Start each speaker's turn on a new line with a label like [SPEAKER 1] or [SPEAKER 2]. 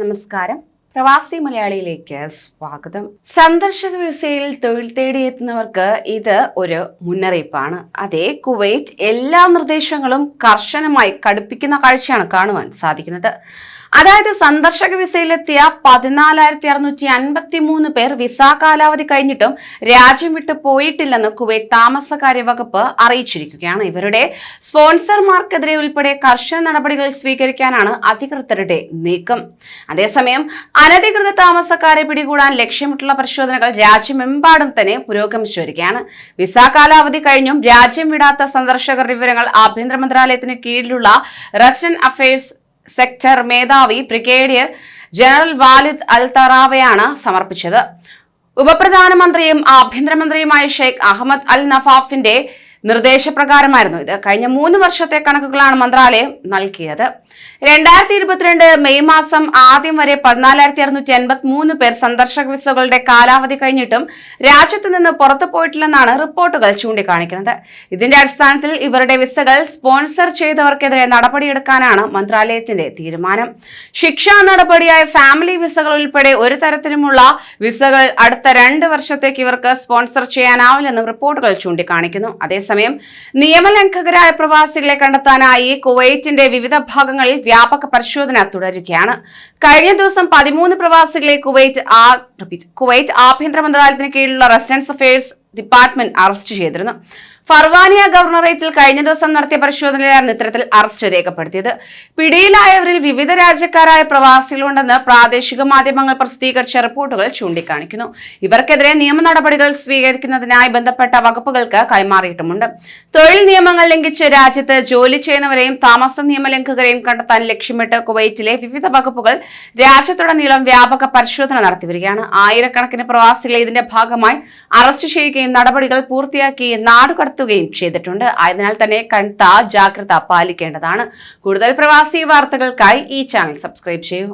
[SPEAKER 1] നമസ്കാരം. പ്രവാസി മലയാളിയിലേക്ക് സ്വാഗതം. സന്ദർശക വിസയിൽ തൊഴിൽ തേടിയെത്തുന്നവർക്ക് ഇത് ഒരു മുന്നറിയിപ്പാണ്. അതേ കുവൈറ്റ് എല്ലാ നിർദ്ദേശങ്ങളും കർശനമായി കടുപ്പിക്കുന്ന കാഴ്ചയാണ് കാണുവാൻ സാധിക്കുന്നത്. അതായത് സന്ദർശക വിസയിലെത്തിയ പതിനാലായിരത്തി അറുന്നൂറ്റി അൻപത്തി മൂന്ന് പേർ വിസ കാലാവധി കഴിഞ്ഞിട്ടും രാജ്യം വിട്ടു പോയിട്ടില്ലെന്ന് കുവൈറ്റ് താമസകാര്യ വകുപ്പ് അറിയിച്ചിരിക്കുകയാണ്. ഇവരുടെ സ്പോൺസർമാർക്കെതിരെ ഉൾപ്പെടെ കർശന നടപടികൾ സ്വീകരിക്കാനാണ് അധികൃതരുടെ നീക്കം. അതേസമയം അനധികൃത താമസക്കാരെ പിടികൂടാൻ ലക്ഷ്യമിട്ടുള്ള പരിശോധനകൾ രാജ്യമെമ്പാടും തന്നെ പുരോഗമിച്ചു വരികയാണ്. വിസ കാലാവധി കഴിഞ്ഞും രാജ്യം വിടാത്ത സന്ദർശകർ വിവരങ്ങൾ ആഭ്യന്തര മന്ത്രാലയത്തിന് കീഴിലുള്ള റെസിഡന്റ് അഫയേഴ്സ് സെക്ടർ മേധാവി ബ്രിഗേഡിയർ ജനറൽ വാലിദ് അൽ തറാവയാണ് സമർപ്പിച്ചത്. ഉപപ്രധാനമന്ത്രിയും ആഭ്യന്തരമന്ത്രിയുമായ ഷെയ്ഖ് അഹമ്മദ് അൽ നഫാഫിന്റെ നിർദ്ദേശപ്രകാരമായിരുന്നു ഇത്. കഴിഞ്ഞ മൂന്ന് വർഷത്തെ കണക്കുകളാണ് മന്ത്രാലയം നൽകിയത്. രണ്ടായിരത്തി ഇരുപത്തിരണ്ട് മെയ് മാസം ആദ്യം വരെ പതിനാലായിരത്തി അറുന്നൂറ്റി എൺപത്തി മൂന്ന് പേർ സന്ദർശക വിസകളുടെ കാലാവധി കഴിഞ്ഞിട്ടും രാജ്യത്ത് നിന്ന് പുറത്തു പോയിട്ടില്ലെന്നാണ് റിപ്പോർട്ടുകൾ ചൂണ്ടിക്കാണിക്കുന്നത്. ഇതിന്റെ അടിസ്ഥാനത്തിൽ ഇവരുടെ വിസകൾ സ്പോൺസർ ചെയ്തവർക്കെതിരെ നടപടിയെടുക്കാനാണ് മന്ത്രാലയത്തിന്റെ തീരുമാനം. ശിക്ഷാ നടപടിയായ ഫാമിലി വിസകൾ ഉൾപ്പെടെ ഒരു തരത്തിലുമുള്ള വിസകൾ അടുത്ത രണ്ട് വർഷത്തേക്ക് ഇവർക്ക് സ്പോൺസർ ചെയ്യാനാവില്ലെന്നും റിപ്പോർട്ടുകൾ ചൂണ്ടിക്കാണിക്കുന്നു. അതേസമയം നിയമലംഘകരായ പ്രവാസികളെ കണ്ടെത്താനായി കുവൈറ്റിന്റെ വിവിധ ഭാഗങ്ങളിൽ വ്യാപക പരിശോധന തുടരുകയാണ്. കഴിഞ്ഞ ദിവസം പതിമൂന്ന് പ്രവാസികളെ കുവൈറ്റ് കുവൈറ്റ് ആഭ്യന്തര മന്ത്രാലയത്തിന് കീഴിലുള്ള റെസിഡൻസ് അഫയേഴ്സ് ഡിപ്പാർട്ട്മെന്റ് അറസ്റ്റ് ചെയ്തിരുന്നു. ഫർവാനിയ ഗവർണറേറ്റിൽ കഴിഞ്ഞ ദിവസം നടത്തിയ പരിശോധനയിലാണ് ഇത്തരത്തിൽ അറസ്റ്റ് രേഖപ്പെടുത്തിയത്. പിടിയിലായവരിൽ വിവിധ രാജ്യക്കാരായ പ്രവാസികളുണ്ടെന്ന് പ്രാദേശിക മാധ്യമങ്ങൾ പ്രസിദ്ധീകരിച്ച റിപ്പോർട്ടുകൾ ചൂണ്ടിക്കാണിക്കുന്നു. ഇവർക്കെതിരെ നിയമ നടപടികൾ സ്വീകരിക്കുന്നതിനായി ബന്ധപ്പെട്ട വകുപ്പുകൾക്ക് കൈമാറിയിട്ടുമുണ്ട്. തൊഴിൽ നിയമങ്ങൾ ലംഘിച്ച് രാജ്യത്ത് ജോലി ചെയ്യുന്നവരെയും താമസ നിയമലംഘകരെയും കണ്ടെത്താൻ ലക്ഷ്യമിട്ട് കുവൈറ്റിലെ വിവിധ വകുപ്പുകൾ രാജ്യത്തുടനീളം വ്യാപക പരിശോധന നടത്തിവരികയാണ്. ആയിരക്കണക്കിന് പ്രവാസികളെ ഇതിന്റെ ഭാഗമായി അറസ്റ്റ് ചെയ്യുകയും നടപടികൾ പൂർത്തിയാക്കി നാടുകടത്തുകയും ചെയ്തിട്ടുണ്ട്. ആയതിനാൽ തന്നെ കണ്ട ജാഗ്രത പാലിക്കേണ്ടതാണ്. കൂടുതൽ പ്രവാസി വാർത്തകൾക്കായി ഈ ചാനൽ സബ്സ്ക്രൈബ് ചെയ്യൂ.